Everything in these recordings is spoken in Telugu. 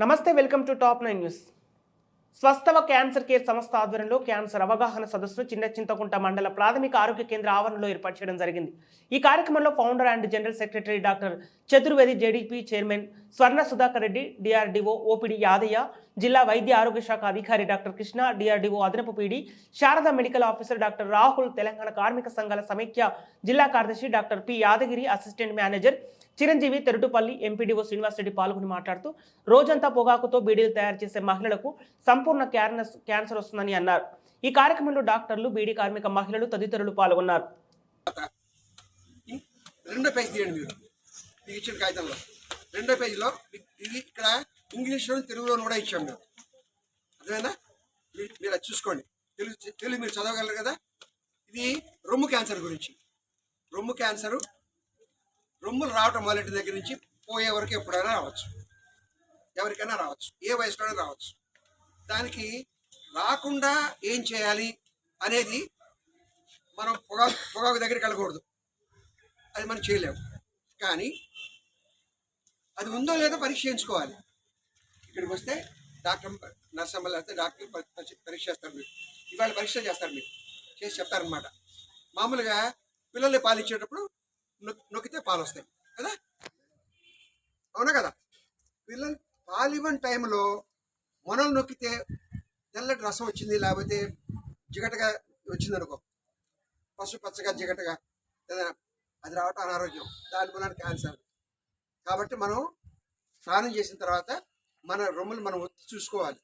నమస్తే welcome to top nine news. Swasthava cancer care సంస్థ ఆధ్వర్యంలో క్యాన్సర్ అవగాహన సదస్సును చిన్న చింతకుంట మండల ప్రాథమిక ఆరోగ్య కేంద్ర ఆవరణలో ఏర్పాటు చేయడం జరిగింది. ఈ కార్యక్రమంలో founder and general secretary doctor Chaturvedi JDP chairman Swarna Sudhakar Reddy DRDO OPD Yadaiah జిల్లా వైద్య ఆరోగ్య శాఖ అధికారి డాక్టర్ కృష్ణ డిఆర్డీఓ అదనపు PD Sharada medical officer doctor Rahul Telangana కార్మిక సంఘాల సమైక్య జిల్లా కార్యదర్శి doctor P Yadagiri assistant manager Chiranjeevi Terutupalli MPDO Srinivasa Reddy పాల్గొని మాట్లాడుతూ రోజంతా పొగాకుతో బీడీలు తయారు చేసే మహిళలకు సంపూర్ణ క్యార్నస్ క్యాన్సర్ వస్తుందని అన్నారు. ఈ కార్యక్రమంలో డాక్టర్లు బీడీ కార్మిక మహిళలు తదితరులు పాల్గొన్నారు. రెండో పేజ్ తీయండి మీరు. మీకు ఇచ్చిన కాగితంలో. రెండో పేజీలో ఇది ఇక్కడ ఇంగ్లీష్లో తెలుగులో కూడా ఇచ్చాం మేము. అర్థమైందా? మీరు మీరు అది చూసుకోండి. తెలుగు తెలుగు మీరు చదవగలరు కదా? ఇది రొమ్ము క్యాన్సర్ గురించి. రొమ్ము క్యాన్సరు రొమ్ములు రావటం మొదలెట్టిన దగ్గర నుంచి పోయే వరకు ఎప్పుడైనా రావచ్చు. ఎవరికైనా రావచ్చు. ఏ వయసులోనే రావచ్చు. దానికి రాకుండా ఏం చేయాలి అనేది మనం పొగాకు పొగాకు దగ్గరికి వెళ్ళకూడదు. అది మనం చేయలేము కానీ అది ఉందో లేదో పరీక్ష చేయించుకోవాలి ఇక్కడికి వస్తే డాక్టర్ నర్సమ్మలు అయితే డాక్టర్ పరీక్ష చేస్తారు మీరు. ఇవాళ పరీక్ష చేస్తారు మీరు. చేసి చెప్తారనమాట మామూలుగా పిల్లల్ని పాలు ఇచ్చేటప్పుడు నొక్కితే పాలు వస్తాయి. కదా? అవునా కదా? పిల్లలు పాలు ఇవ్వని టైంలో మొనలు నొక్కితే తెల్లటి రసం వచ్చింది లేకపోతే జిగటగా వచ్చింది అనుకో పసుపు పచ్చగా జిగటగా ఏదైనా అది రావటం అనారోగ్యం. దాని మూలాన క్యాన్సర్ కాబట్టి మనం స్నానం చేసిన తర్వాత మన రొమ్ములు మనం ఒత్తి చూసుకోవాలి.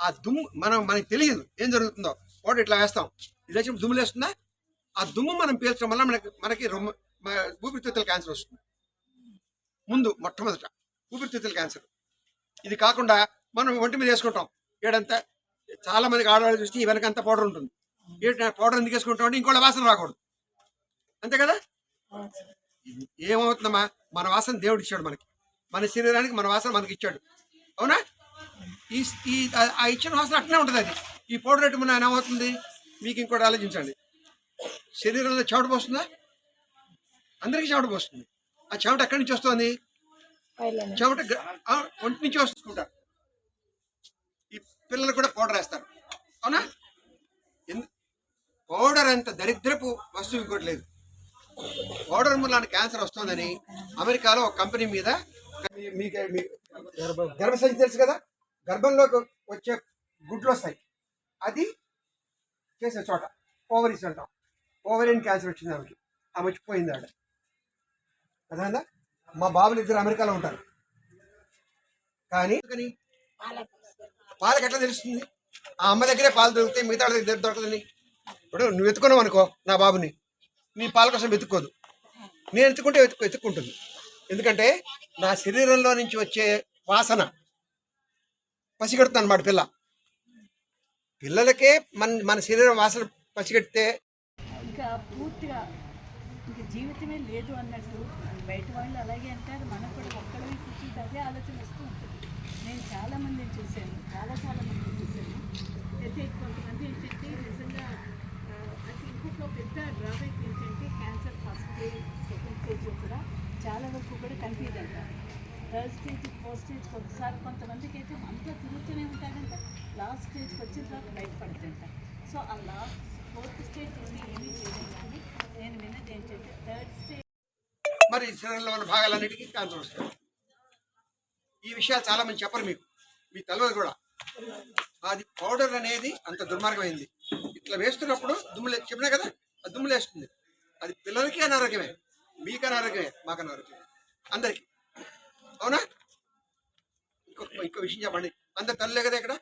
ఆ- దుమ్ము మనం మనకి తెలియదు ఏం జరుగుతుందో. పౌడర్ ఇట్లా వేస్తాం. ఇది వచ్చి దుమ్ములు వేస్తుందా ఆ దుమ్ము మనం పీల్చడం వల్ల మనకి మనకి రొమ్ము ఊపిరితిత్తుల క్యాన్సర్ వస్తుంది. ముందు మొట్టమొదట ఊపిరితిత్తుల క్యాన్సర్ ఇది కాకుండా మనం ఒంటి మీద వేసుకుంటాం. ఏడంతా చాలా మందికి ఆడవాళ్ళు చూస్తే ఈ వెనకంతా పౌడర్ ఉంటుంది. ఏంటి పౌడర్ ఎందుకు వేసుకుంటాం అంటే ఇంకోళ్ళ వాసన రాకూడదు. అంతే కదా? ఏమవుతుందమ్మా? మన వాసన దేవుడు ఇచ్చాడు మనకి. మన శరీరానికి మన వాసన మనకి ఇచ్చాడు. అవునా? ఈ ఈ ఆ- ఇచ్చిన వాసన అట్లనే ఉంటుంది అది. ఈ పౌడర్ ఎట్టు మన ఏమవుతుంది? మీకు ఇంకోటి ఆలోచించండి. శరీరంలో చెమట పోస్తుందా? అందరికీ చెమట పోస్తుంది. ఆ చెమట ఎక్కడి నుంచి వస్తుంది? చెమట ఒంటి నుంచి వస్తుంటారు పిల్లలు కూడా పౌడర్ వేస్తారు. అవునా? ఎందు- పౌడర్ అంత దరిద్రపు వస్తువు ఇంకోటి లేదు. పౌడర్ మూలాన క్యాన్సర్ వస్తుందని అమెరికాలో ఒక కంపెనీ మీద మీకు గర్భసంచి తెలుసు కదా? గర్భంలోకి వచ్చే గుడ్లు వస్తాయి. అది చేసే చోట ఓవరీస్ అంటాం. ఓవరీన్ క్యాన్సర్ వచ్చింది ఆమెకి. ఆమె వచ్చిపోయింది ఆడ. అర్థమైందా? మా బాబులు ఇద్దరు అమెరికాలో ఉంటారు. కానీ కానీ పాలకి ఎట్లా తెలుస్తుంది? ఆ అమ్మ దగ్గరే పాలు దొరుకుతాయి మిగతా దగ్గర దొరకదని. ఇప్పుడు నువ్వు వెతుకున్నావు అనుకో నా బాబుని నీ పాల కోసం వెతుక్కోదు. నేను ఎత్తుకుంటే వెతుకు వెతుక్కుంటుంది. ఎందుకంటే నా శరీరంలో నుంచి వచ్చే వాసన పసిగడుతుంది అనమాట పిల్ల. పిల్లలకే మన మన శరీరం వాసన పసిగడితే ఇంకా పూర్తిగా ఇంకా జీవితమే లేదు అన్నట్టు బయట వాళ్ళు అలాగే అంటారు మనకు కూడా ఒక్కడే కూర్చుంటే అదే ఆలోచన వస్తూ ఉంటుంది. నేను చాలామందిని చూశాను చాలా చాలా మందిని చూశాను. అయితే కొంతమంది ఏంటంటే నిజంగా ఆ, అది ఇంకొక పెద్ద డ్రాబ్యాక్ ఏంటంటే cancer first stage second stage కూడా చాలా వరకు కూడా కన్ఫ్యూజ్ అంటారు థర్డ్ స్టేజ్ ఫోర్త్ స్టేజ్ ఒకసారి కొంతమందికి అయితే అంతా తిరుగుతూనే ఉంటారంట లాస్ట్ స్టేజ్కి వచ్చిన తర్వాత బయటపడుతుంట సో ఆ లాస్ట్ ఫోర్త్ స్టేజ్ ఉండి ఏమీ చేయడం కానీ నేను విన్నది ఏంటంటే థర్డ్ స్టేజ్ మరి శరీరంలో ఉన్న భాగాలన్నిటికీ క్యాన్సర్ వస్తుంది ఈ విషయాలు చాలా మంది చెప్పరు మీకు. మీకు తెలియదు కూడా. అది పౌడర్ అనేది అంత దుర్మార్గమైంది. ఇట్లా వేస్తున్నప్పుడు దుమ్ములే చెప్పినా కదా అది దుమ్ములు వేస్తుంది అది పిల్లలకి అనారోగ్యమే మీకు అనారోగ్యమే మాకు అనారోగ్యమే. అందరికి. అవునా? ఇంకో ఇంకో విషయం చెప్పండి. అందరు తల్లులే కదా ఇక్కడ?